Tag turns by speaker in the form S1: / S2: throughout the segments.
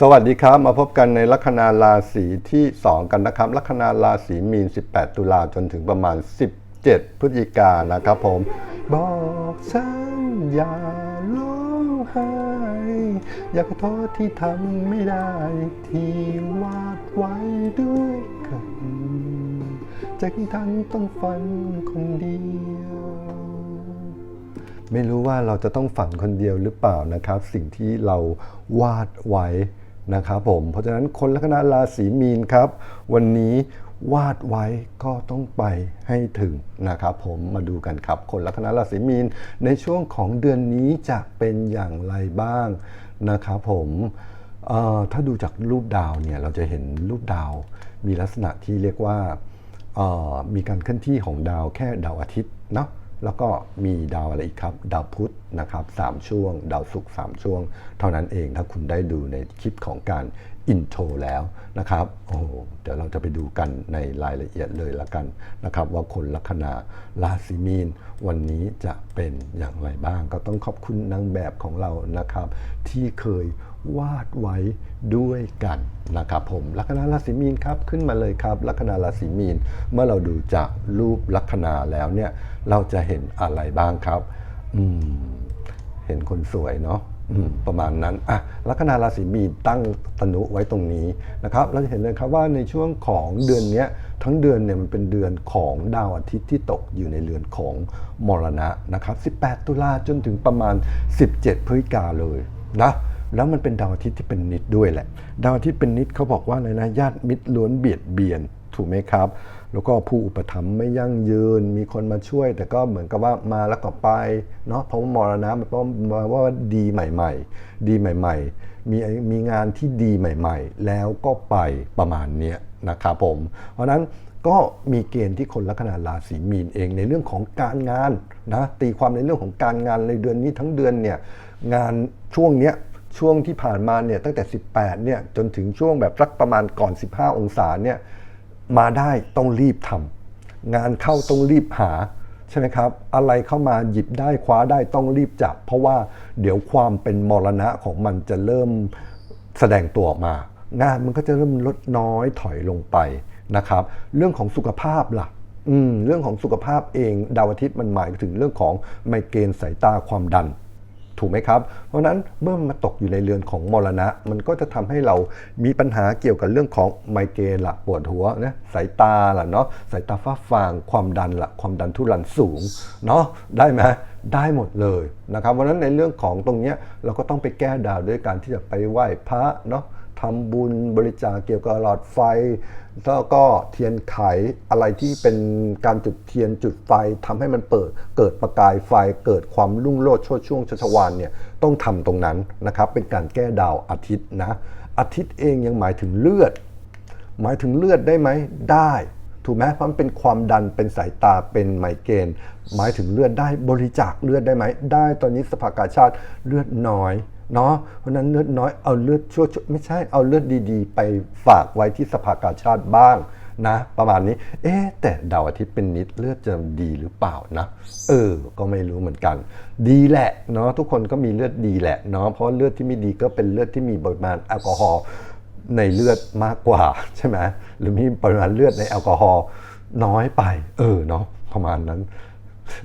S1: สวัสดีครับ มาพบกันในลัคนาราศีที่ 2 กันนะครับ ลัคนาราศีมีน 18 ตุลาจนถึงประมาณ 17 พฤศจิกายนนะครับผม บอกฉันอย่าร้องไห้อย่าขอโทษที่ทำไม่ได้ ที่วาดไว้ด้วยกันจากที่ทันต้องฝันคนเดียวไม่รู้ว่าเราจะต้องฝันคนเดียวหรือเปล่านะครับ สิ่งที่เราวาดไว้ นะครับผมเพราะฉะนั้นคนลัคนาราศีมีนครับ วันนี้วาดไว้ก็ต้องไปให้ถึงนะครับผมมาดูกันครับ คนลัคนาราศีมีนในช่วงของเดือนนี้จะเป็นอย่างไรบ้างนะครับผมถ้าดูจากรูปดาวเนี่ยเราจะเห็นรูปดาวมีลักษณะที่เรียกว่ามีการเคลื่อนที่ของดาวแค่ดาวอาทิตย์เนาะ แล้วก็มีดาวอะไรอีกครับ ดาวพุธนะครับสามช่วง ดาวศุกร์สามช่วง เท่านั้นเองถ้าคุณได้ดูในคลิปของการอินโทรแล้วนะครับ โอ้เดี๋ยวเราจะไปดูกันในรายละเอียดเลยละกันนะครับ ว่าคนลัคนาราศีมีน วันนี้จะเป็นอย่างไรบ้าง ก็ต้องขอบคุณนางแบบของเรานะครับ ที่เคย วาดไว้ด้วยกันนะครับผมลัคนาราศีมีนครับขึ้นมาเลยครับ ลัคนาราศีมีนเมื่อเราดูจากรูปลัคนาแล้วเนี่ยเราจะเห็นอะไรบ้างครับอืมเห็นคนสวยเนาะประมาณนั้นอะลัคนาราศีมีนตั้งตนุไว้ตรงนี้นะครับ เราจะเห็นเลยครับว่าในช่วงของเดือนนี้ทั้งเดือนเนี่ยมันเป็นเดือนของดาวอาทิตย์ที่ตกอยู่ในเรือนของมรณะนะครับ 18 ตุลาจนถึงประมาณ 17 พฤศจิกาเลยนะ แล้วมันเป็นดาวอาทิตย์ที่เป็นนิดด้วยแหละ ดาวอาทิตย์เป็นนิดเขาบอกว่าอะไรนะญาติมิตรล้วนเบียดเบียนถูกไหมครับ แล้วก็ผู้อุปถัมภ์ไม่ยั่งยืน มีคนมาช่วย แต่ก็เหมือนกับว่ามาแล้วก็ไปเนาะเพราะว่ามรณะมันแปลว่าว่าดีใหม่ ๆ ดีใหม่ ๆ มีมีงานที่ดีใหม่ ๆ แล้วก็ไปประมาณเนี้ยนะครับผม เพราะฉะนั้นก็มีเกณฑ์ที่คนลัคนาราศีมีนเองในเรื่องของการงานนะตีความในเรื่องของการงานในเดือนนี้ทั้งเดือนเนี่ยงานช่วงเนี้ย ช่วงที่ผ่านมาเนี่ยตั้งแต่ 18เนี่ยจนถึงช่วงแบบสักประมาณก่อน 15 องศาเนี่ยมาได้ต้องรีบทำงานเข้าต้องรีบหาใช่ไหมครับ อะไรเข้ามาหยิบได้คว้าได้ต้องรีบจับ เพราะว่าเดี๋ยวความเป็นมรณะของมันจะเริ่มแสดงตัวออกมา งานมันก็จะเริ่มลดน้อยถอยลงไปนะครับ เรื่องของสุขภาพล่ะอืมเรื่องของสุขภาพเองดาวอาทิตย์มันหมายถึงเรื่องของไมเกรนสายตาความดัน ถูกไหมครับ เพราะนั้นเมื่อมาตกอยู่ในเรือนของมรณะ มันก็จะทำให้เรามีปัญหาเกี่ยวกับเรื่องของไมเกรนละปวดหัวนะสายตาละเนาะสายตาฟ้าฟางความดันละความดันทุรันสูงเนาะได้ไหมได้หมดเลยนะครับเพราะนั้นในเรื่องของตรงนี้เราก็ต้องไปแก้ดาวด้วยการที่จะไปไหว้พระเนาะ ทำบุญบริจาคเกี่ยวกับหลอดไฟ แล้วก็เทียนไขอะไรที่เป็นการจุดเทียนจุดไฟทำให้มันเปิดเกิดประกายไฟเกิดความรุ่งโรจน์โชดช่วงชัชวานเนี่ยต้องทำตรงนั้นนะครับเป็นการแก้ดาวอาทิตย์นะอาทิตย์เองยังหมายถึงเลือด หมายถึงเลือดได้ไหมได้ถูกไหมเพราะมันเป็นความดันเป็นสายตาเป็นไมเกรนหมายถึงเลือดได้บริจาคเลือดได้ไหม ได้ตอนนี้สภากาชาติเลือดน้อย เนาะเพราะนั้นเลือดน้อยเอาเลือดชั่วไม่ใช่เอาเลือดดีๆ ไปฝากไว้ที่สภากาชาติบ้างนะ ประมาณนี้ เอ๊แต่ดาวอาทิตย์เป็นนิดเลือดจะดีหรือเปล่านะ เออ ก็ไม่รู้เหมือนกัน ดีแหละเนาะทุกคนก็มีเลือดดีแหละเนาะเพราะเลือดที่ไม่ดีก็เป็นเลือดที่มีปริมาณแอลกอฮอล์ในเลือดมากกว่าใช่ไหมหรือมีปริมาณเลือดในแอลกอฮอล์น้อยไป เออเนาะประมาณนั้น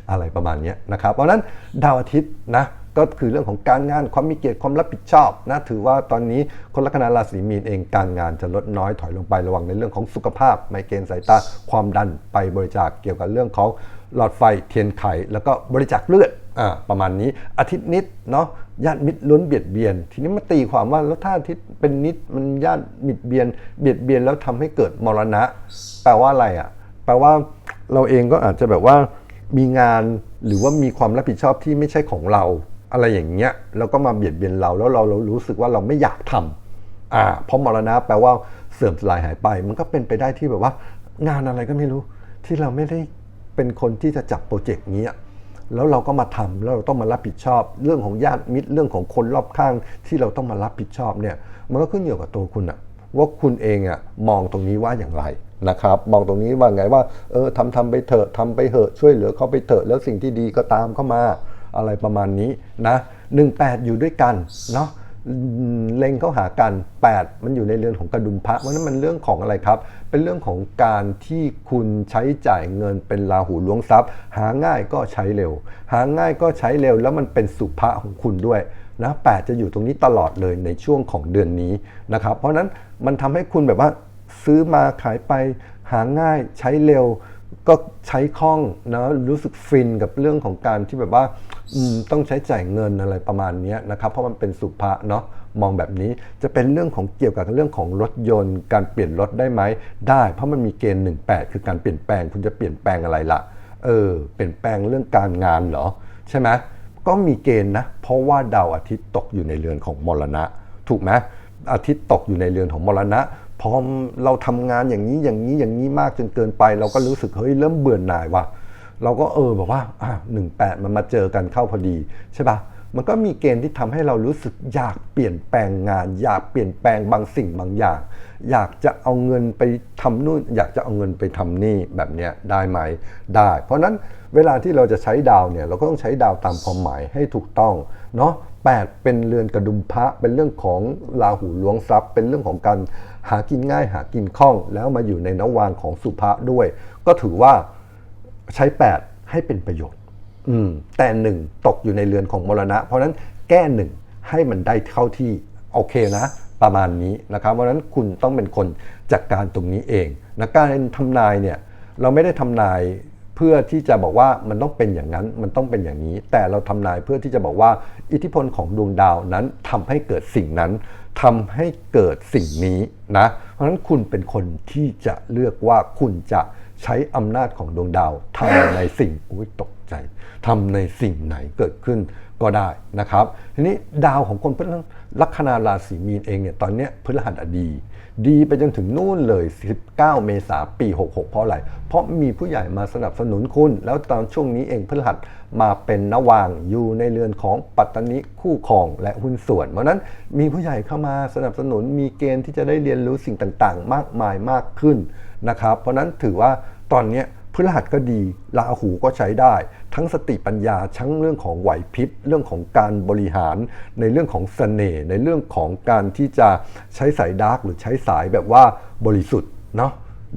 S1: อะไรประมาณนี้นะครับ เพราะนั้นดาวอาทิตย์นะ ก็คือเรื่องของการงานความมีเกียรติความรับผิดชอบนะถือว่าตอนนี้คนลัคนาราศีมีนเองการงานจะลดน้อยถอยลงไประวังในเรื่องของสุขภาพ ไมเกรนสายตาความดันไปบริจาคเกี่ยวกับเรื่องของหลอดไฟเทียนไข แล้วก็บริจาคเลือดอ่าประมาณนี้อาทิตย์นิดเนาะญาติมิตรล้นเบียดเบียน ทีนี้มาตีความว่าแล้วถ้าอาทิตย์เป็นนิดมันญาติมิตรเบียน เบียดเบียนแล้วทำให้เกิดมรณะ แปลว่าอะไรอะแปลว่าเราเองก็อาจจะแบบว่ามีงานหรือว่ามีความรับผิดชอบที่ไม่ใช่ของเรา อะไรอย่างเงี้ยแล้วก็มาเบียดเบียนเราแล้วเราเรารู้สึกว่าเราไม่อยากทำอ่าเพราะมรณะแปลว่าเสื่อมสลายหายไป มันก็เป็นไปได้ที่แบบว่า งานอะไรก็ไม่รู้ที่เราไม่ได้เป็นคนที่จะจับโปรเจกต์นี้อะแล้วเราก็มาทำแล้วเราต้องมารับผิดชอบ เรื่องของญาติมิตรเรื่องของคนรอบข้างที่เราต้องมารับผิดชอบเนี่ย มันก็ขึ้นอยู่กับตัวคุณอะว่าคุณเองอะมองตรงนี้ว่าอย่างไรนะครับ มองตรงนี้ว่าไงว่า เออทำทำไปเถอะทำไปเถอะช่วยเหลือเขาไปเถอะแล้วสิ่งที่ดีก็ตามเข้ามา อะไรประมาณนี้นะ18อยู่ด้วยกันเนาะเล็งเข้าหากัน 8 มันอยู่ในเรือนของกระดุมพระเพราะนั้นมันเรื่องของอะไรครับ เป็นเรื่องของการที่คุณใช้จ่ายเงินเป็นราหูล้วงทรัพย์ หาง่ายก็ใช้เร็ว หาง่ายก็ใช้เร็ว แล้วมันเป็นสุภะของคุณด้วยนะแปดจะอยู่ตรงนี้ตลอดเลยในช่วงของเดือนนี้นะครับ เพราะนั้นมันทำให้คุณแบบว่าซื้อมาขายไปหาง่ายใช้เร็ว ก็ใช้คล่องนะรู้สึกฟินกับเรื่องของการที่แบบว่า ต้องใช้จ่ายเงินอะไรประมาณนี้นะครับ เพราะมันเป็นสุภาเนาะมองแบบนี้จะเป็นเรื่องของเกี่ยวกับเรื่องของรถยนต์ การเปลี่ยนรถได้ไหมได้ เพราะมันมีเกณฑ์ 18 คือการเปลี่ยนแปลง คุณจะเปลี่ยนแปลงอะไรล่ะ เออ เปลี่ยนแปลงเรื่องการงานเหรอ ใช่ไหมก็มีเกณฑ์นะ เพราะว่าดาวอาทิตย์ตกอยู่ในเรือนของมรณะ ถูกไหมอาทิตย์ตกอยู่ในเรือนของมรณะพอเราทำงานอย่างนี้อย่างนี้อย่างนี้มากจนเกินไป เราก็รู้สึกเฮ้ยเริ่มเบื่อหน่ายว่ะ เราก็เออแบบว่าอะหนึ่งแปดมันมาเจอกันเข้าพอดีใช่ปะมันก็มีเกณฑ์ที่ทำให้เรารู้สึกอยากเปลี่ยนแปลงงาน อยากเปลี่ยนแปลงบางสิ่งบางอย่าง อยากจะเอาเงินไปทำนู่น อยากจะเอาเงินไปทำนี่แบบเนี้ยได้ไหมได้ เพราะฉะนั้นเวลาที่เราจะใช้ดาวเนี่ยเราก็ต้องใช้ดาวตามความหมายให้ถูกต้องเนาะแปดเป็นเรือนกระดุมพระเป็นเรื่องของราหูล้วงทรัพย์ เป็นเรื่องของการหากินง่ายหากินคล่อง แล้วมาอยู่ในนวางของสุภะด้วย ก็ถือว่า ใช้ 8 ให้เป็นประโยชน์ อืมแต่หนึ่งตกอยู่ในเรือนของมรณะ เพราะฉะนั้นแก้หนึ่งให้มันได้เข้าที่โอเคนะ ประมาณนี้นะครับ เพราะฉะนั้นคุณต้องเป็นคนจัดการตรงนี้เองนะการทำนายเนี่ยเราไม่ได้ทำนายเพื่อที่จะบอกว่ามันต้องเป็นอย่างนั้นมันต้องเป็นอย่างนี้ แต่เราทำนายเพื่อที่จะบอกว่า อิทธิพลของดวงดาวนั้นทำให้เกิดสิ่งนั้นทำให้เกิดสิ่งนี้นะ เพราะฉะนั้นคุณเป็นคนที่จะเลือกว่าคุณจะ ใช้อำนาจของดวงดาวทำในสิ่งอุ้ยตกใจทำในสิ่งไหนเกิดขึ้นก็ได้นะครับ ทีนี้ดาวของคนพฤหัสลัคนาราศีมีนเองเนี่ยตอนนี้พฤหัสดี ดีไปจนถึงนู่นเลย 19 เมษาปี 66 เพราะอะไร เพราะมีผู้ใหญ่มาสนับสนุนคุณ แล้วตอนช่วงนี้เองพฤหัสมาเป็นนวางอยู่ในเรือนของปัตตนิคู่ครองและหุ้นส่วน เพราะนั้นมีผู้ใหญ่เข้ามาสนับสนุนมีเกณฑ์ที่จะได้เรียนรู้สิ่งต่างๆ มากมายมากขึ้น นะครับ เพราะนั้นถือว่าตอนนี้พฤหัสก็ดีราหูก็ใช้ได้ ทั้งสติปัญญาทั้งเรื่องของไหวพริบเรื่องของการบริหาร ในเรื่องของเสน่ห์ในเรื่องของการที่จะใช้สายดาร์กหรือใช้สายแบบว่าบริสุทธิ์เนาะ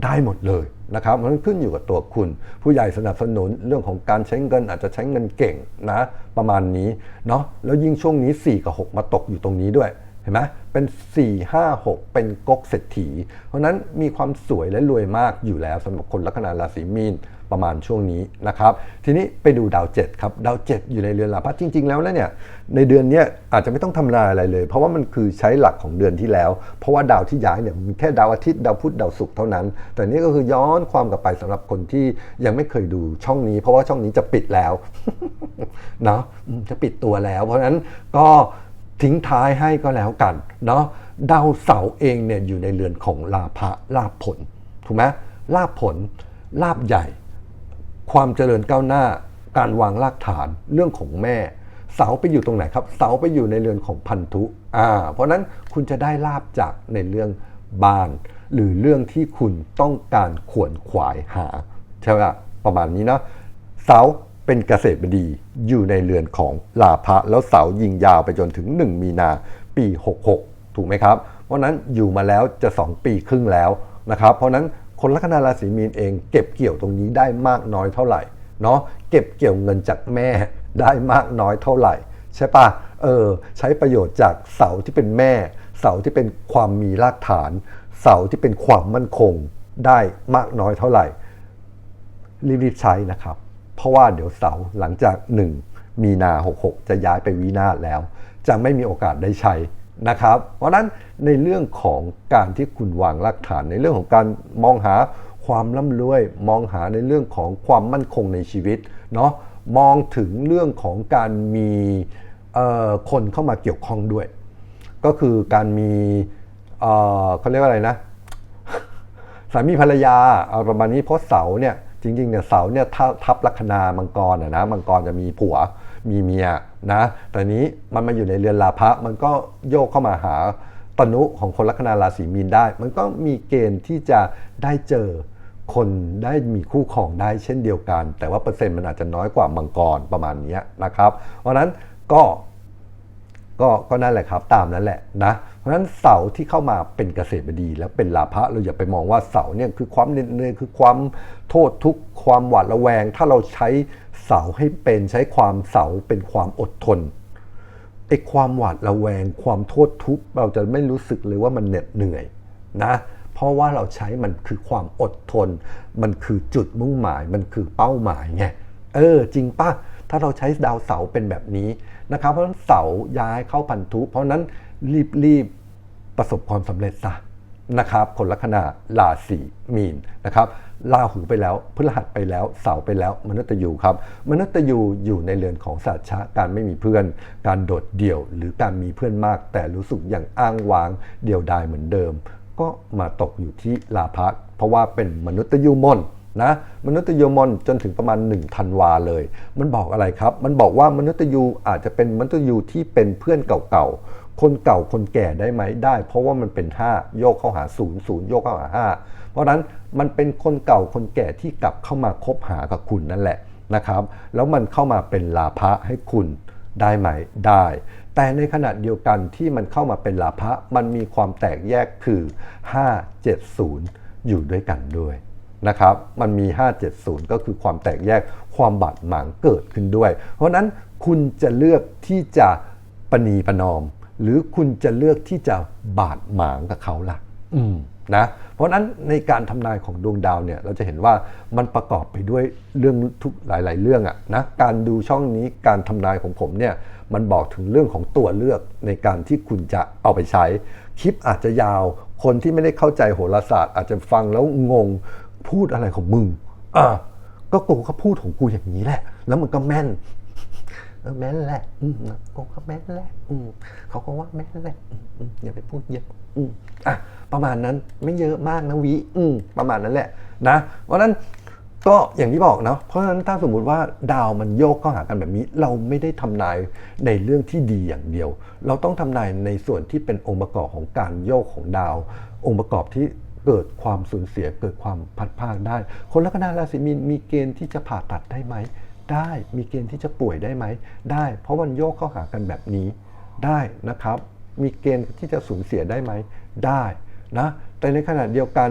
S1: ได้หมดเลยนะครับมันขึ้นอยู่กับตัวคุณ ผู้ใหญ่สนับสนุนเรื่องของการใช้เงินอาจจะใช้เงินเก่งนะ ประมาณนี้เนาะแล้วยิ่งช่วงนี้ 4 กับ 6 มาตกอยู่ตรงนี้ด้วย เห็นไหมเป็น 4 5 6 เป็นก๊กเศรษฐี เพราะนั้นมีความสวยและรวยมากอยู่แล้วสำหรับคนลัคนาราศีมีนประมาณช่วงนี้นะครับ ทีนี้ไปดูดาว7ครับดาว 7 อยู่ในเรือนลาภะจริง ๆ แล้วเนี่ยในเดือนนี้อาจจะไม่ต้องทำลายอะไรเลย เพราะว่ามันคือใช้หลักของเดือนที่แล้ว เพราะว่าดาวที่ย้ายเนี่ยมีแค่ดาวอาทิตย์ดาวพุธดาวศุกร์เท่านั้น แต่นี่ก็คือย้อนความกลับไปสำหรับคนที่ยังไม่เคยดูช่องนี้ เพราะว่าช่องนี้จะปิดแล้วเนาะจะปิดตัวแล้ว เพราะฉะนั้นก็ ทิ้งท้ายให้ก็แล้วกันเนาะดาวเสาเองเนี่ยอยู่ในเรือนของลาภะลาภผลถูกไหมลาภผลลาภใหญ่ ความเจริญก้าวหน้าการวางรากฐานเรื่องของแม่ เสาไปอยู่ตรงไหนครับ เสาไปอยู่ในเรือนของพันธุอ่าเพราะฉะนั้นคุณจะได้ลาบจากในเรื่องบ้าน หรือเรื่องที่คุณต้องการขวนขวายหาใช่ไหมประมาณนี้เนาะเสา เป็นเกษตรบดีอยู่ในเรือนของลาภะแล้วเสายิงยาวไปจนถึง 1 มีนาปี 66 ถูกไหมครับ เพราะนั้นอยู่มาแล้วจะ 2 ปีครึ่งแล้วนะครับ เพราะฉะนั้นคนลัคนาราศีมีนเองเก็บเกี่ยวตรงนี้ได้มากน้อยเท่าไหร่เนาะเก็บเกี่ยวเงินจากแม่ได้มากน้อยเท่าไหร่ ใช่ปะเออใช้ประโยชน์จากเสาที่เป็นแม่ เสาที่เป็นความมีรากฐาน เสาที่เป็นความมั่นคงได้มากน้อยเท่าไหร่รีบๆใช้นะครับ เพราะว่าเดี๋ยวเสาหลังจาก 1 มีนา 66 จะย้ายไปวินาศแล้ว จะไม่มีโอกาสได้ใช้นะครับ เพราะนั้นในเรื่องของการที่คุณวางรากฐานในเรื่องของการมองหาความร่ำรวย มองหาในเรื่องของความมั่นคงในชีวิตเนาะมองถึงเรื่องของการมีคนเข้ามาเกี่ยวข้องด้วย ก็คือการมีเเขาเรียกว่าอะไรนะสามีภรรยาเอาประมาณนี้เพราะเสาเนี่ย จริงๆเนี่ยเสาเนี่ยทับทับลัคนามังกรนะมังกรจะมีผัวมีเมียนะแต่นี้มันมาอยู่ในเรือนลาภะมันก็โยกเข้ามาหาตนุของคนลัคนาราศีมีนได้ มันก็มีเกณฑ์ที่จะได้เจอคนได้มีคู่ครองได้เช่นเดียวกัน แต่ว่าเปอร์เซ็นต์มันอาจจะน้อยกว่ามังกรประมาณนี้นะครับ เพราะนั้นก็ ก็ก็นั่นแหละครับตามนั้นแหละนะเพราะฉะนั้นเสาที่เข้ามาเป็นเกษตรบดี แล้วเป็นลาภะเราอย่าไปมองว่าเสาเนี่ยคือความเหน็ดเหนื่อยคือความโทษทุกข์ความหวาดระแวง ถ้าเราใช้เสาให้เป็นใช้ความเสาเป็นความอดทนไอ้ความหวาดระแวง ความโทษทุกข์เราจะไม่รู้สึกเลยว่ามันเหน็ดเหนื่อยนะเพราะว่าเราใช้มันคือความอดทน มันคือจุดมุ่งหมายมันคือเป้าหมายไงเออจริงป่ะถ้าเราใช้ดาวเสาเป็นแบบนี้ นะครับเพราะฉะนั้นเสาย้ายเข้าพันธุ เพราะนั้นรีบรีบประสบความสำเร็จซะนะครับคนลัคนาราศีมีนนะครับลาหูไปแล้วพฤหัสไปแล้ว เสาไปแล้วมนุษย์ยูครับมนุษย์ยูอยู่ในเรือนของสัตชะการไม่มีเพื่อน การโดดเดี่ยว หรือการมีเพื่อนมาก แต่รู้สึกอย่างอ้างว้างเดียวดายเหมือนเดิม ก็มาตกอยู่ที่ลาภะเพราะว่าเป็นมนุษย์ยูมน นะมนุษย์ยูมนจนถึงประมาณ1ธันวาเลย มันบอกอะไรครับ มันบอกว่ามนุษย์ยูอาจจะเป็นมนุษย์ยูที่เป็นเพื่อนเก่าๆ คนเก่าคนแก่ได้ไหมได้ เพราะว่ามันเป็น 5 โยกเข้าหา 0 0 โยกเข้าหา 5 เพราะฉะนั้นมันเป็นคนเก่าคนแก่ที่กลับเข้ามาคบหากับคุณนั่นแหละนะครับ แล้วมันเข้ามาเป็นลาภะให้คุณได้ไหมได้ แต่ในขณะเดียวกันที่มันเข้ามาเป็นลาภะมันมีความแตกแยกคือ 570 อยู่ด้วยกันด้วย นะครับ มันมี 570 ก็คือความแตกแยกความบาดหมางเกิดขึ้นด้วย เพราะฉะนั้นคุณจะเลือกที่จะปณีประนอม หรือคุณจะเลือกที่จะบาดหมางกับเขาล่ะ อืมนะเพราะฉะนั้นในการทำนายของดวงดาวเนี่ยเราจะเห็นว่ามันประกอบไปด้วยเรื่องทุกหลาย ๆ เรื่องอะนะการดูช่องนี้การทำนายของผมเนี่ยมันบอกถึงเรื่องของตัวเลือกในการที่คุณจะเอาไปใช้ คลิปอาจจะยาว คนที่ไม่ได้เข้าใจโหราศาสตร์ อาจจะฟังแล้วงง พูดอะไรของมึงอ่าก็กูก็พูดของกูอย่างนี้แหละ แล้วมันก็แม่นเออแม่นแหละอืมกูก็แม่นแหละอืมเขาก็ว่าแม่นแหละอืมอืมอย่าไปพูดเยอะอืมอะประมาณนั้นไม่เยอะมากนะวิอืมประมาณนั้นแหละนะ เพราะฉะนั้นก็อย่างที่บอกเนาะเพราะฉะนั้นถ้าสมมุติว่าดาวมันโยกเข้าหากันแบบนี้ เราไม่ได้ทำนายในเรื่องที่ดีอย่างเดียว เราต้องทำนายในส่วนที่เป็นองค์ประกอบของการโยกของดาว องค์ประกอบที่ เกิดความสูญเสียเกิดความพัดพากได้ คนลัคนาราศีมีนมีเกณฑ์ที่จะผ่าตัดได้ไหม ได้มีเกณฑ์ที่จะป่วยได้ไหม ได้ เพราะมันโยกเข้าหากันแบบนี้ได้นะครับ มีเกณฑ์ที่จะสูญเสียได้ไหม ได้นะแต่ในขณะเดียวกัน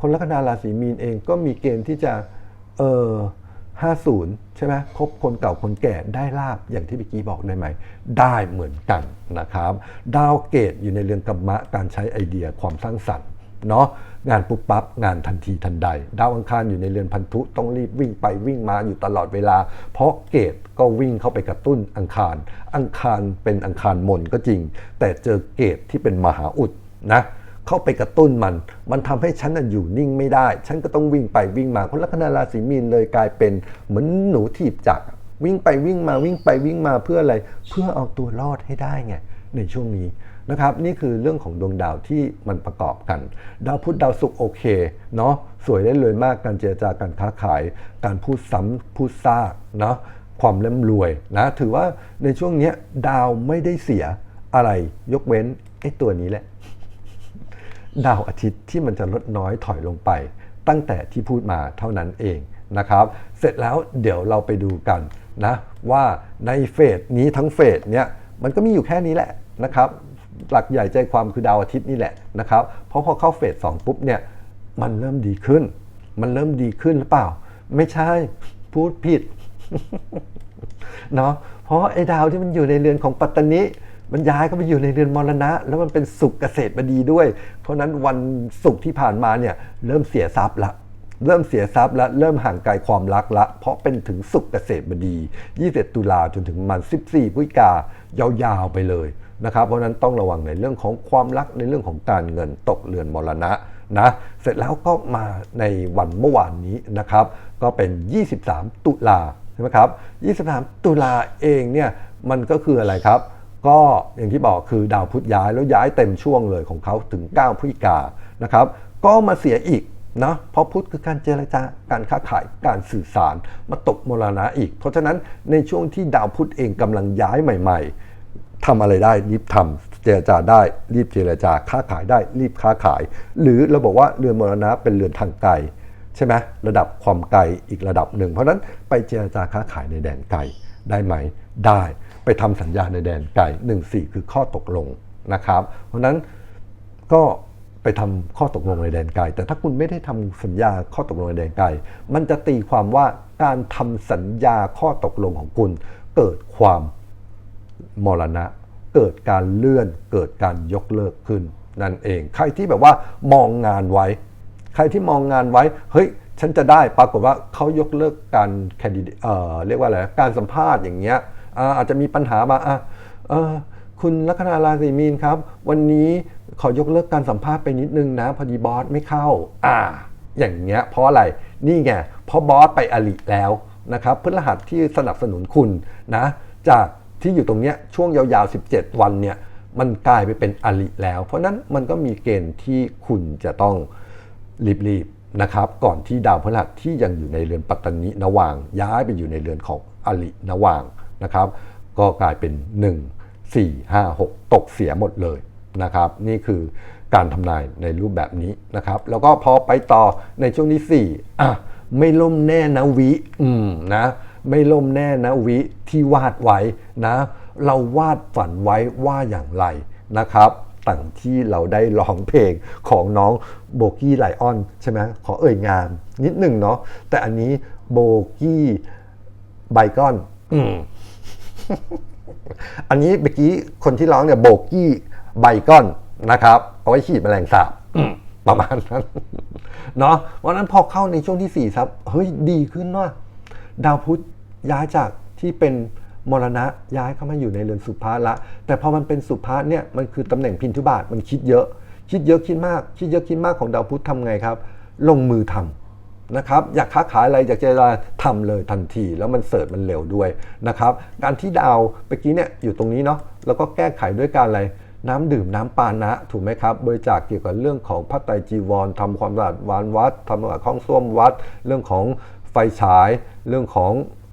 S1: คนลัคนาราศีมีนเองก็มีเกณฑ์ที่จะเออ50 ใช่ไหมคบคนเก่าคนแก่ได้ลาบอย่างที่เมื่อกี้บอกได้ไหม ได้เหมือนกันนะครับ ดาวเกตอยู่ในเรือนกรรมะการใช้ไอเดียความสร้างสรรค์เนาะ งานปุ๊บปั๊บงานทันทีทันใด ดาวอังคารอยู่ในเรือนพันธุต้องรีบวิ่งไปวิ่งมาอยู่ตลอดเวลา เพราะเกตก็วิ่งเข้าไปกระตุ้นอังคาร อังคารเป็นอังคารมนก็จริง แต่เจอเกตที่เป็นมหาอุดนะเข้าไปกระตุ้นมัน มันทำให้ฉันน่ะอยู่นิ่งไม่ได้ ฉันก็ต้องวิ่งไปวิ่งมาคนลัคนาราศีมีนเลยกลายเป็นเหมือนหนูถีบจักรวิ่งไปวิ่งมาวิ่งไปวิ่งมาเพื่ออะไร เพื่อเอาตัวรอดให้ได้ไง ในช่วงนี้นะครับนี่คือเรื่องของดวงดาวที่มันประกอบกัน ดาวพุธดาวศุกร์โอเคเนาะสวยได้เลยมากการเจรจาการค้าขาย การพูดซ้ำพูดซากเนาะความร่ำรวยนะถือว่าในช่วงนี้ดาวไม่ได้เสียอะไรยกเว้นไอ้ตัวนี้แหละ ดาวอาทิตย์ที่มันจะลดน้อยถอยลงไป ตั้งแต่ที่พูดมาเท่านั้นเองนะครับ เสร็จแล้วเดี๋ยวเราไปดูกันนะว่าในเฟสนี้ทั้งเฟสเนี้ย มันก็มีอยู่แค่นี้แหละนะครับ หลักใหญ่ใจความคือดาวอาทิตย์นี่แหละนะครับ เพราะพอเข้าเฟสสองปุ๊บเนี่ยมันเริ่มดีขึ้น มันเริ่มดีขึ้นหรือเปล่า ไม่ใช่พูดผิดเนาะเพราะไอ้ดาวที่มันอยู่ในเรือนของปัตตานิมันย้ายก็ไปอยู่ในเรือนมรณะ แล้วมันเป็นสุขเกษตรบดีด้วย เพราะฉะนั้นวันศุกร์ที่ผ่านมาเนี่ยเริ่มเสียทรัพย์ละ เริ่มเสียทรัพย์และเริ่มห่างไกลความรักละ เพราะเป็นถึงสุขเกษตรบดี 21 ตุลาจนถึงมัน14พฤศจิกายาวๆไปเลยนะครับ เพราะฉะนั้นต้องระวังในเรื่องของความรักในเรื่องของการเงินตกเรือนมรณะนะ เสร็จแล้วก็มาในวันเมื่อวานนี้นะครับ ก็เป็น 23 ตุลาใช่ไหมครับ 23 ตุลาเองเนี่ยมันก็คืออะไรครับ ก็อย่างที่บอกคือดาวพุธย้ายแล้วย้ายเต็มช่วงเลยของเขาถึง 9พฤศจิกานะครับ ก็มาเสียอีก นะเพราะพุธคือการเจรจาการค้าขายการสื่อสารมาตกมรณะอีก เพราะฉะนั้นในช่วงที่ดาวพุธเองกำลังย้ายใหม่ ๆทำอะไรได้รีบทำเจรจาได้รีบเจรจาค้าขายได้รีบค้าขาย หรือเราบอกว่าเรือนมรณะเป็นเรือนทางไกลใช่ไหมระดับความไกลอีกระดับหนึ่ง เพราะฉะนั้นไปเจรจาค้าขายในแดนไกลได้ไหมได้ไปทำสัญญาในแดนไกลหนึ่งสี่คือข้อตกลงนะครับ เพราะฉะนั้นก็ ไปทำข้อตกลงในแดนไกล แต่ถ้าคุณไม่ได้ทำสัญญาข้อตกลงในแดนไกล มันจะตีความว่าการทำสัญญาข้อตกลงของคุณ เกิดความมรณะ เกิดการเลื่อน เกิดการยกเลิกขึ้น นั่นเอง ใครที่แบบว่ามองงานไว้ ใครที่มองงานไว้ เฮ้ย ฉันจะได้ ปรากฏว่าเขายกเลิกการแคนดิเดเอ่อ เรียกว่าอะไร การสัมภาษณ์อย่างเงี้ยอาอาจจะมีปัญหามาอะเออคุณลัคนาราศีมีนครับ วันนี้ ขอยกเลิกการสัมภาษณ์ไปนิดนึงนะ พอดีบอสไม่เข้า อ่า อย่างเงี้ยเพราะอะไรนี่ไงเพราะบอสไปอลิแล้วนะครับพฤหัสที่สนับสนุนคุณนะจากที่อยู่ตรงเนี้ยช่วงยาวๆ 17 วันเนี่ยมันกลายไปเป็นอลิแล้ว เพราะนั้นมันก็มีเกณฑ์ที่คุณจะต้องรีบๆนะครับ ก่อนที่ดาวพฤหัสที่ยังอยู่ในเรือนปัตตานีนวาง ย้ายไปอยู่ในเรือนของอลินวางนะครับ ก็กลายเป็น 1 4 5 6 ตกเสียหมดเลย นะครับนี่คือการทำนายในรูปแบบนี้นะครับ แล้วก็พอไปต่อในช่วงที่ 4 อะ ไม่ล่มแน่นะวิอืมนะไม่ล่มแน่นะวิที่วาดไว้นะ เราวาดฝันไว้ว่าอย่างไรนะครับต่างที่เราได้ร้องเพลงของน้องโบกี้ไลออนใช่ไหมขอเอ่ยงามนิดหนึ่งเนาะแต่อันนี้โบกี้ไบกอนอืมอันนี้เมื่อกี้คนที่ร้องเนี่ยโบกี้ ไบกอนนะครับ เอาไว้ฉีดแมลงสาบอืมประมาณนั้นเนาะวันนั้นพอเข้าในช่วงที่สี่ครับเฮ้ยดีขึ้นว่าดาวพุธย้ายจากที่เป็นมรณะย้ายเข้ามาอยู่ในเรือนสุภาละ แต่พอมันเป็นสุภาเนี่ยมันคือตำแหน่งพินทุบาทมันคิดเยอะ คิดเยอะคิดมาก คิดเยอะคิดมากของดาวพุธทำไงครับ ลงมือทำนะครับอยากค้าขายอะไรอยากจะทำเลยทันที แล้วมันเสิร์ชมันเร็วด้วยนะครับการที่ดาวเมื่อกี้เนี่ยอยู่ตรงนี้เนาะแล้วก็แก้ไขด้วยการอะไร น้ำดื่มน้ำปานะ ถูกไหมครับ บริจาคเกี่ยวกับเรื่องของพระไตรจีวรทำความสะอาดวานวัดทำความสะอาดห้องส้วมวัด เรื่องของไฟฉาย เรื่องของ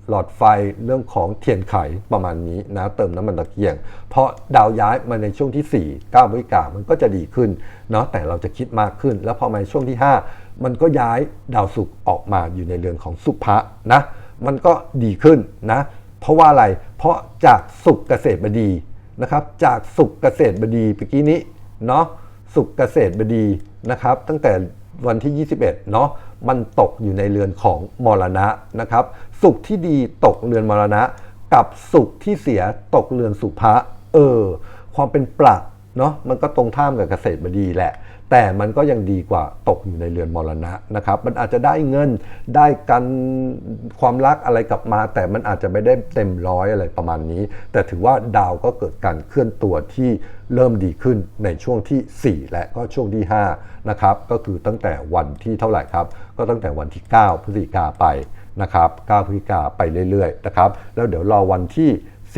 S1: หลอดไฟเรื่องของเทียนไขประมาณนี้นะเติมน้ำมันตะเกียง เพราะดาวย้ายมาในช่วงที่ 4 9วิกามันก็จะดีขึ้นเนาะแต่เราจะคิดมากขึ้น แล้วพอมาในช่วงที่ 5 มันก็ย้ายดาวศุกร์ออกมาอยู่ในเรือนของสุภะนะมันก็ดีขึ้นนะเพราะว่าอะไรเพราะจากสุขเกษตรบดี นะครับจากสุขเกษตรบดีเมื่อกี้นี้เนาะสุขเกษตรบดีนะครับ ตั้งแต่วันที่ 21 เนาะมันตกอยู่ในเรือนของมรณะนะครับ สุขที่ดีตกเรือนมรณะ กับสุขที่เสียตกเรือนสุภะเออ ความเป็นปลัก เนาะมันก็ตรงท่ามกับเกษตรบดีแหละ แต่มันก็ยังดีกว่าตกอยู่ในเรือนมรณะนะครับ มันอาจจะได้เงินได้กันความรักอะไรกลับมา แต่มันอาจจะไม่ได้เต็มร้อยอะไรประมาณนี้ แต่ถือว่าดาวก็เกิดการเคลื่อนตัวที่เริ่มดีขึ้นในช่วงที่ 4 และก็ช่วงที่5นะครับก็คือตั้งแต่วันที่เท่าไหร่ครับ ก็ตั้งแต่วันที่ 9 พฤศจิกาไปนะครับ9พฤศจิกาไปเรื่อยๆนะครับแล้วเดี๋ยวรอวันที่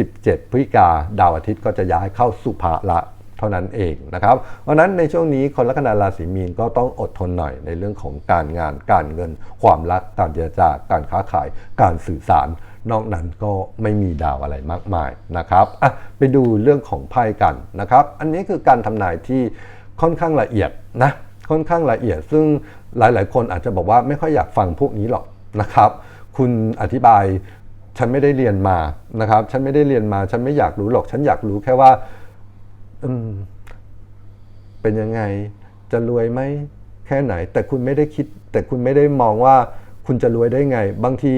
S1: 17 พฤศจิกาดาวอาทิตย์ก็จะย้ายเข้าสุภาละ เท่านั้นเองนะครับเพราะนั้นในช่วงนี้คนลัคนาราศีมีนก็ต้องอดทนหน่อยในเรื่องของการงาน การเงิน ความรักการเจรจาการค้าขาย การสื่อสาร นอกนั้นก็ไม่มีดาวอะไรมากมายนะครับอะไปดูเรื่องของไพ่กันนะครับ อันนี้คือการทำนายที่ค่อนข้างละเอียดนะค่อนข้างละเอียด ซึ่งหลาย ๆ คนอาจจะบอกว่าไม่ค่อยอยากฟังพวกนี้หรอกนะครับ คุณอธิบายฉันไม่ได้เรียนมานะครับ ฉันไม่ได้เรียนมา ฉันไม่อยากรู้หรอก ฉันอยากรู้แค่ว่า อืม เป็นยังไง จะรวยไหมแค่ไหน แต่คุณไม่ได้คิด แต่คุณไม่ได้มองว่าคุณจะรวยได้ไง บางที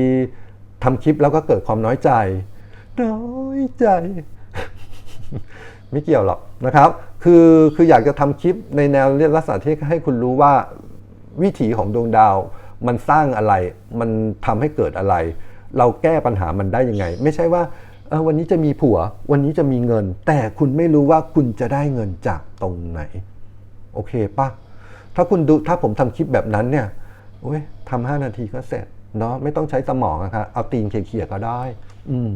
S1: ทำคลิปแล้วก็เกิดความน้อยใจ น้อยใจ ไม่เกี่ยวหรอกนะครับ คือคืออยากจะทำคลิปในแนวเรียกลักษณะที่ให้คุณรู้ว่าวิถีของดวงดาว มันสร้างอะไร มันทำให้เกิดอะไร เราแก้ปัญหามันได้ยังไง ไม่ใช่ว่า วันนี้จะมีผัว วันนี้จะมีเงิน แต่คุณไม่รู้ว่าคุณจะได้เงินจากตรงไหน โอเคปะถ้าคุณดูถ้าผมทำคลิปแบบนั้นเนี่ยโอ้ยทำห้านาทีก็เสร็จเนาะไม่ต้องใช้สมองนะครับเอาตีนเขี่ยๆก็ได้ อืม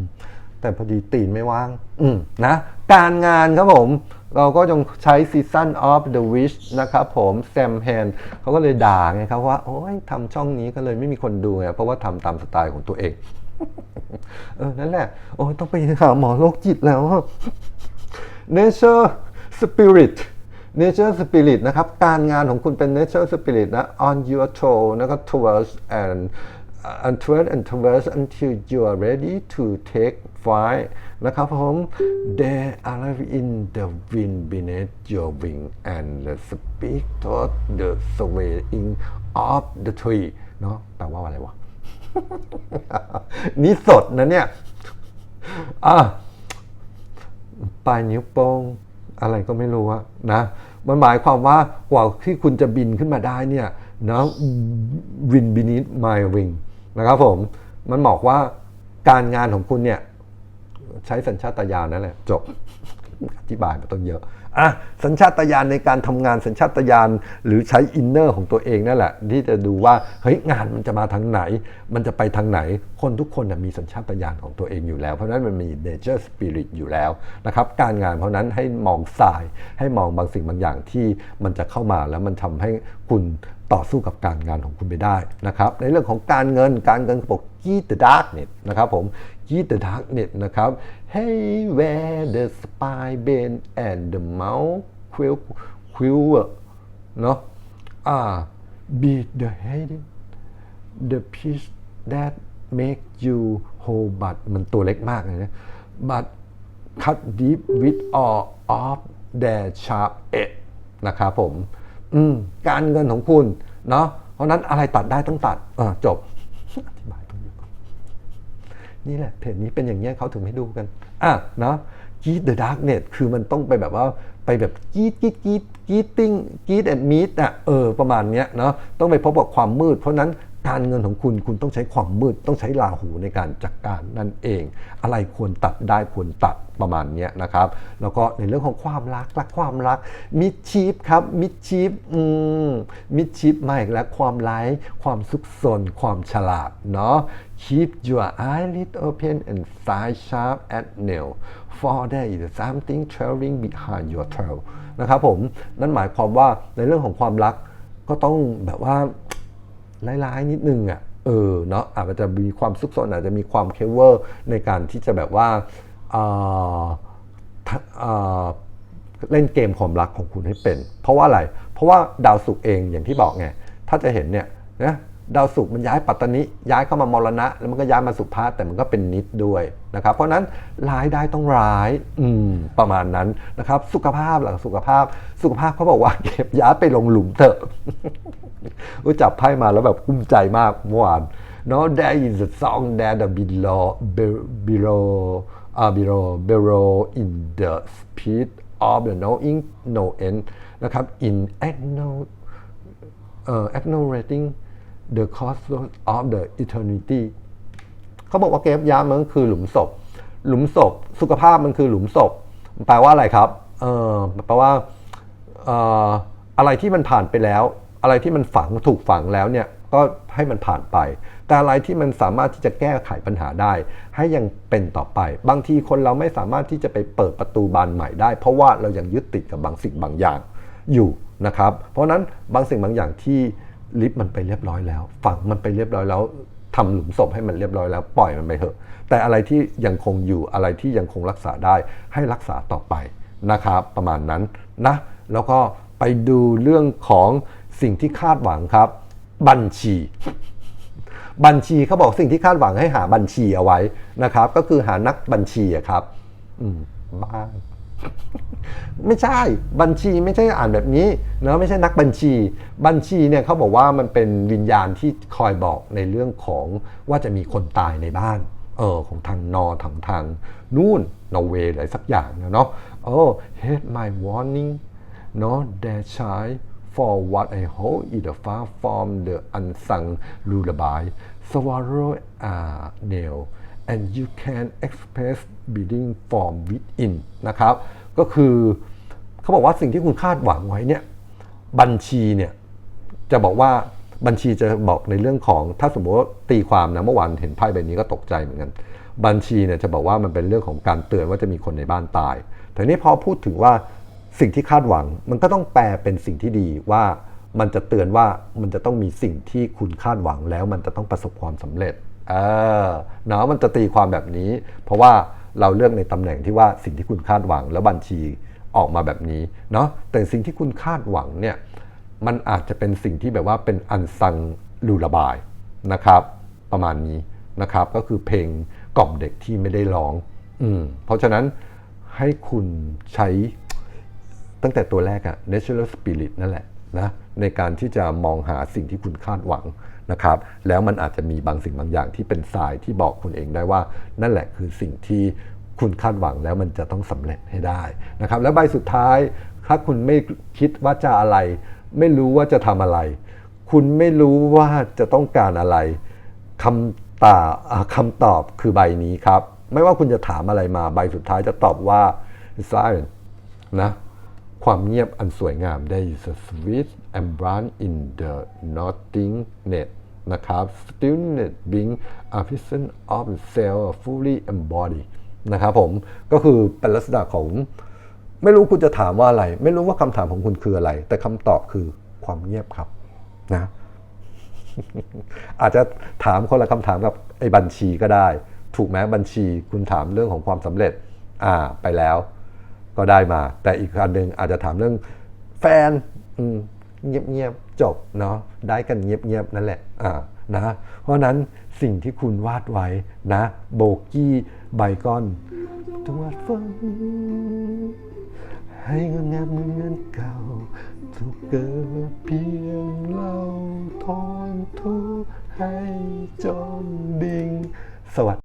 S1: แต่พอดีตีนไม่ว่าง อืมนะ การงานครับผม เราก็ยังใช้ Season of the Witch นะครับผมแซมแฮนเขาก็เลยด่าไงครับว่า โอ้ยทำช่องนี้ก็เลยไม่มีคนดูไงเพราะว่าทำตามสไตล์ของตัวเอง เออ นั่นแหละ โอ้ยต้องไปหาหมอโรคจิตแล้ว Nature Spirit Nature Spirit นะครับ การงานของคุณเป็น Nature Spirit นะ on your toe นะครับ towards and uh, and twirl and traverse until you are ready to take flight นะครับผม they arrive in the wind beneath your wing and the speak to the swaying of the tree เนาะแปลว่าอะไรวะ นี่สดนะเนี่ยอะปลายนิ้วโป้งอะไรก็ไม่รู้อะนะมันหมายความว่ากว่าที่คุณจะบินขึ้นมาได้เนี่ยนะวินบินิ t ไม w ิงนะครับผม มันบอกว่าการงานของคุณเนี่ย ใช้สัญชาตญาณนั่นแหละจบ อธิบายมาต้องเยอะ อะสัญชาตญาณในการทำงานสัญชาตญาณหรือใช้อินเนอร์ของตัวเองนั่นแหละ ที่จะดูว่าเฮ้ยงานมันจะมาทางไหน มันจะไปทางไหน คนทุกคนมีสัญชาตญาณของตัวเองอยู่แล้ว เพราะนั้นมันมี nature spirit อยู่แล้วนะครับการงานเพราะนั้นให้มองสาย ให้มองบางสิ่งบางอย่างที่มันจะเข้ามาแล้วมันทำให้คุณต่อสู้กับการงานของคุณไปได้นะครับในเรื่องของการเงินการเงินบอก Key the darknet นะครับผม Key the darknet นะครับ Hey where the spy bane and the mouth quill quill เนาะอ่า beat the head the piece that make you whole but มันตัวเล็กมากเลยนะ but cut deep with all of their sharp edge นะครับผม อืม การเงินของคุณ เนาะ เพราะนั้นอะไรตัดได้ต้องตัดเออจบ อธิบายต้องเยอะนี่แหละเพจนี้เป็นอย่างเงี้ยเขาถึงไม่ดูกัน อะเนาะกีดเดอะดาร์กเน็ตคือมันต้องไปแบบว่าไปแบบกีดกีดกีดกีดติ้งกีดแอนด์มีดอะเออประมาณเนี้ยเนาะต้องไปพบกับความมืด เพราะนั้น การเงินของคุณคุณต้องใช้ความมืดต้องใช้ลาหูในการจัดกการนั่นเอง อะไรควรตัดได้ควรตัดประมาณนี้นะครับ แล้วก็ในเรื่องของความรักรักความรัก มิดชีพครับ มิดชีพอืมมิดชีพมาอีกแล้วความร้ายความซุกซนความฉลาดเนาะ keep your eyelid open and sight sharp at nail for there is something trailing behind your tail นะครับผมนั่นหมายความว่าในเรื่องของความรักก็ต้องแบบว่า ร้ายๆนิดนึงอะเออเนาะอาจจะมีความซุกซนอาจจะมีความเคเวอร์ในการที่จะแบบว่าเล่นเกมความรักของคุณให้เป็น เพราะว่าอะไร เพราะว่าดาวศุกร์เองอย่างที่บอกไง ถ้าจะเห็นเนี่ยนะ ดาวศุกร์มันย้ายปัตตานิย้ายเข้ามามรณะ แล้วมันก็ย้ายมาสุภาษแต่มันก็เป็นนิดด้วยนะครับ เพราะนั้นร้ายได้ต้องร้ายอืมประมาณนั้นนะครับ สุขภาพหลักสุขภาพ สุขภาพเขาบอกว่าเก็บย้ายไปลงหลุมเถอะรู้จับไพ่มาแล้วแบบกุ้มใจมากเมื่อวาน No there is a song that the below below uh, below below in the speed of the knowing no end นะครับ in acknow uh, acknowledging the cost of the eternity เขาบอกว่าเกฟยามันก็คือหลุมศพ หลุมศพ สุขภาพมันคือหลุมศพ แปลว่าอะไรครับ เออแปลว่าเอ่ออะไรที่มันผ่านไปแล้ว อะไรที่มันฝังถูกฝังแล้วเนี่ย ก็ให้มันผ่านไป แต่อะไรที่มันสามารถที่จะแก้ไขปัญหาได้ ให้ยังเป็นต่อไป บางทีคนเราไม่สามารถที่จะไปเปิดประตูบานใหม่ได้ เพราะว่าเรายังยึดติดกับบางสิ่งบางอย่างอยู่นะครับ เพราะนั้นบางสิ่งบางอย่างที่ ลิฟต์มันไปเรียบร้อยแล้ว ฝังมันไปเรียบร้อยแล้วทำหลุมศพให้มันเรียบร้อยแล้วปล่อยมันไปเถอะ แต่อะไรที่ยังคงอยู่อะไรที่ยังคงรักษาได้ให้รักษาต่อไปนะครับประมาณนั้นนะแล้วก็ไปดูเรื่องของสิ่งที่คาดหวังครับ บัญชี บัญชีเขาบอกสิ่งที่คาดหวังให้หาบัญชีเอาไว้นะครับ ก็คือหานักบัญชีครับ อืมบ้า ไม่ใช่บัญชีไม่ใช่อ่านแบบนี้นะไม่ใช่นักบัญชี บัญชีเนี่ยเขาบอกว่ามันเป็นวิญญาณที่คอยบอกในเรื่องของว่าจะมีคนตายในบ้านเออของทางนอทางทางนู่นนอร์เวย์อะไรสักอย่างเนาะโอ้ head my warning เนาะ that child for what I hold is far from the unsung lullaby swallow a nail and you can express bleeding from within นะครับ ก็คือเขาบอกว่าสิ่งที่คุณคาดหวังไว้เนี่ยบัญชีเนี่ยจะบอกว่าบัญชีจะบอกในเรื่องของถ้าสมมติว่าตีความนะเมื่อวานเห็นไพ่ใบนี้ก็ตกใจเหมือนกัน บัญชีเนี่ยจะบอกว่ามันเป็นเรื่องของการเตือนว่าจะมีคนในบ้านตายแต่นี้พอพูดถึงว่าสิ่งที่คาดหวังมันก็ต้องแปลเป็นสิ่งที่ดีว่ามันจะเตือนว่ามันจะต้องมีสิ่งที่คุณคาดหวังแล้วมันจะต้องประสบความสำเร็จ เออเนาะมันจะตีความแบบนี้ เพราะว่าเราเลือกในตำแหน่งที่ว่าสิ่งที่คุณคาดหวังแล้วบัญชีออกมาแบบนี้เนาะแต่สิ่งที่คุณคาดหวังเนี่ยมันอาจจะเป็นสิ่งที่แบบว่าเป็นอันซังลูระบายนะครับ ประมาณนี้นะครับก็คือเพลงกล่อมเด็กที่ไม่ได้ร้องอืมเพราะฉะนั้นให้คุณใช้ตั้งแต่ตัวแรกอะ natural spirit นั่นแหละนะในการที่จะมองหาสิ่งที่คุณคาดหวัง นะครับแล้วมันอาจจะมีบางสิ่งบางอย่างที่เป็นสายที่บอกคุณเองได้ว่า นั่นแหละคือสิ่งที่คุณคาดหวังแล้วมันจะต้องสำเร็จให้ได้นะครับแล้วใบสุดท้ายถ้าคุณไม่คิดว่าจะอะไร ไม่รู้ว่าจะทำอะไร คุณไม่รู้ว่าจะต้องการอะไรคำตาอ่าคำตอบคือใบนี้ครับ ไม่ว่าคุณจะถามอะไรมาใบสุดท้ายจะตอบว่า silence นะความเงียบอันสวยงาม There is a sweet embrace in the nothingness นะครับ stillness being a vision of self fully embodied นะครับผมก็คือเป็นลักษณะของไม่รู้คุณจะถามว่าอะไร ไม่รู้ว่าคำถามของคุณคืออะไร แต่คำตอบคือความเงียบครับนะอาจจะถามคนละคำถามกับไอ้บัญชีก็ได้ ถูกไหมบัญชีคุณถามเรื่องของความสำเร็จอ่าไปแล้ว ก็ได้มา แต่อีกอันหนึ่งอาจจะถามเรื่องแฟนอืม เงียบๆจบเนาะได้กันเงียบๆนั่นแหละอ่านะเพราะนั้นสิ่งที่คุณวาดไว้นะ โบกี้ไบกอนจงวาดฝันให้งดงามเหมือนเงินเก่าถูกเกิดเพียงเราทอนทุกให้จมดิ่งสวัสดี